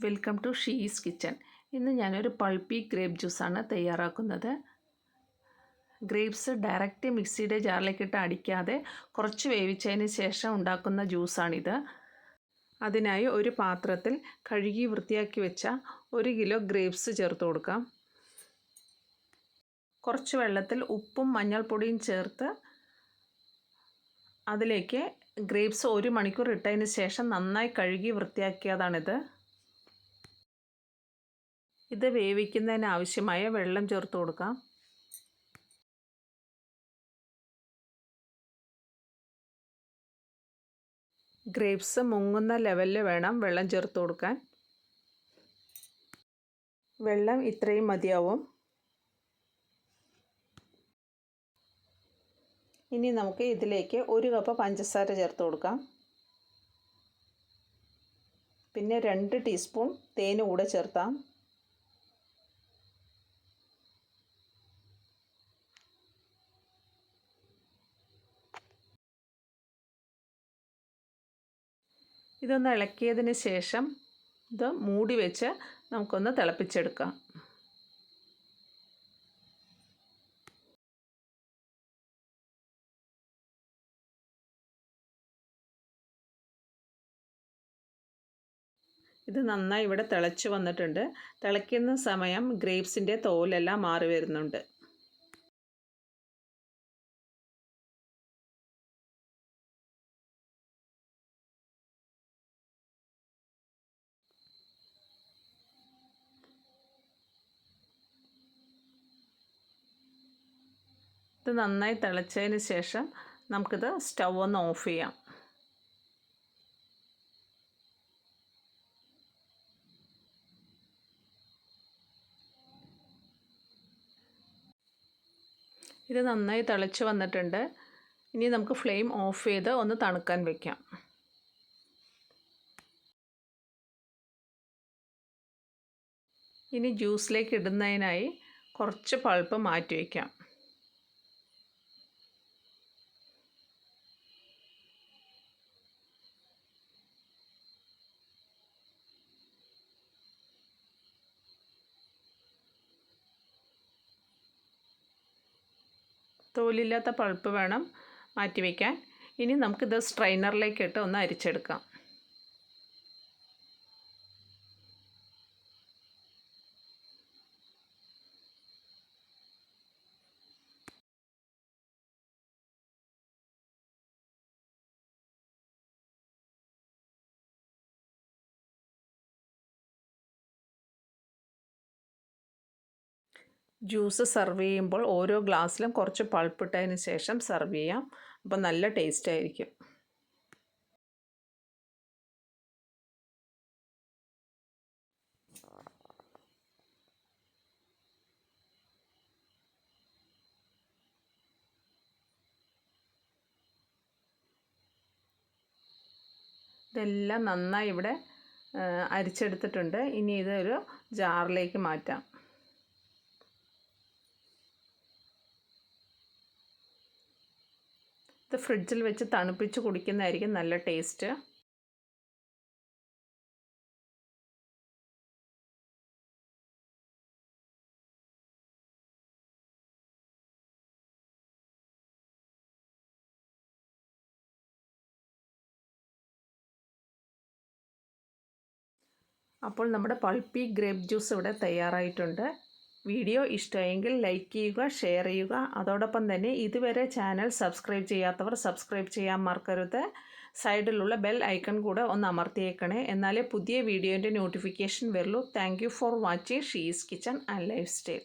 Welcome to she's kitchen ഇന്ന് ഞാനൊരു pulpy grape ജ്യൂസാണ് തയ്യാറാക്കുന്നത്. ഗ്രേപ്സ് ഡയറക്റ്റ് മിക്സിയുടെ ജാറിലേക്കിട്ട് അടിക്കാതെ കുറച്ച് വേവിച്ചതിന് ശേഷം ഉണ്ടാക്കുന്ന ജ്യൂസാണിത് അതിനായി ഒരു പാത്രത്തിൽ കഴുകി വൃത്തിയാക്കി വെച്ച ഒരു കിലോ ഗ്രേപ്സ് ചേർത്ത് കൊടുക്കാം. കുറച്ച് വെള്ളത്തിൽ ഉപ്പും മഞ്ഞൾപ്പൊടിയും ചേർത്ത് അതിലേക്ക് ഗ്രേപ്സ് ഒരു മണിക്കൂർ ഇട്ടതിന് ശേഷം നന്നായി കഴുകി വൃത്തിയാക്കിയതാണിത്. ഇത് വേവിക്കുന്നതിന് ആവശ്യമായ വെള്ളം ചേർത്ത് കൊടുക്കാം. ഗ്രേപ്സ് മുങ്ങുന്ന ലെവലിൽ വേണം വെള്ളം ചേർത്ത് കൊടുക്കാൻ. വെള്ളം ഇത്രയും മതിയാവും. ഇനി നമുക്ക് ഇതിലേക്ക് ഒരു കപ്പ് പഞ്ചസാര ചേർത്ത് കൊടുക്കാം. പിന്നെ രണ്ട് ടീസ്പൂൺ തേന് കൂടെ ചേർത്താം. ഇതൊന്ന് ഇളക്കിയതിന് ശേഷം ഇത് മൂടി വെച്ച് നമുക്കൊന്ന് തിളപ്പിച്ചെടുക്കാം. ഇത് നന്നായി ഇവിടെ തിളച്ച് വന്നിട്ടുണ്ട്. തിളയ്ക്കുന്ന സമയം ഗ്രേപ്സിന്റെ തോലെല്ലാം മാറി വരുന്നുണ്ട്. ഇത് നന്നായി തിളച്ചതിന് ശേഷം നമുക്കിത് സ്റ്റൗ ഒന്ന് ഓഫ് ചെയ്യാം. ഇത് നന്നായി തിളച്ച് വന്നിട്ടുണ്ട്. ഇനി നമുക്ക് ഫ്ലെയിം ഓഫ് ചെയ്ത് ഒന്ന് തണുക്കാൻ വെക്കാം. ഇനി ജ്യൂസിലേക്ക് ഇടുന്നതിനായി കുറച്ച് പൾപ്പ് മാറ്റി വയ്ക്കാം തോലില്ലാത്ത പൾപ്പ് വേണം മാറ്റി വയ്ക്കാൻ ഇനി നമുക്കിത് സ്ട്രൈനറിലേക്ക് ഇട്ട് ഒന്ന് അരിച്ചെടുക്കാം. ജ്യൂസ് സെർവ് ചെയ്യുമ്പോൾ ഓരോ ഗ്ലാസ്സിലും കുറച്ച് പൾപ്പിട്ടതിന് ശേഷം സെർവ് ചെയ്യാം. അപ്പം നല്ല ടേസ്റ്റ് ആയിരിക്കും. ഇതെല്ലാം നന്നായി ഇവിടെ അരിച്ചെടുത്തിട്ടുണ്ട്. ഇനി ഇതൊരു ജാറിലേക്ക് മാറ്റാം. ഇത് ഫ്രിഡ്ജിൽ വെച്ച് തണുപ്പിച്ച് കുടിക്കുന്നതായിരിക്കും നല്ല ടേസ്റ്റ്. അപ്പോൾ നമ്മുടെ പൾപ്പി ഗ്രേപ്പ് ജ്യൂസ് ഇവിടെ തയ്യാറായിട്ടുണ്ട്. വീഡിയോ ഇഷ്ടമെങ്കിൽ ലൈക്ക് ചെയ്യുക ഷെയർ ചെയ്യുക. അതോടൊപ്പം തന്നെ ഇതുവരെ ചാനൽ സബ്സ്ക്രൈബ് ചെയ്യാത്തവർ സബ്സ്ക്രൈബ് ചെയ്യാൻ മറക്കരുത്. സൈഡിലുള്ള ബെൽ ഐക്കൺ കൂടെ ഒന്ന് അമർത്തിയേക്കണേ. എന്നാലേ പുതിയ വീഡിയോന്റെ നോട്ടിഫിക്കേഷൻ വരുള്ളൂ. Thank for watching. She's kitchen and lifestyle.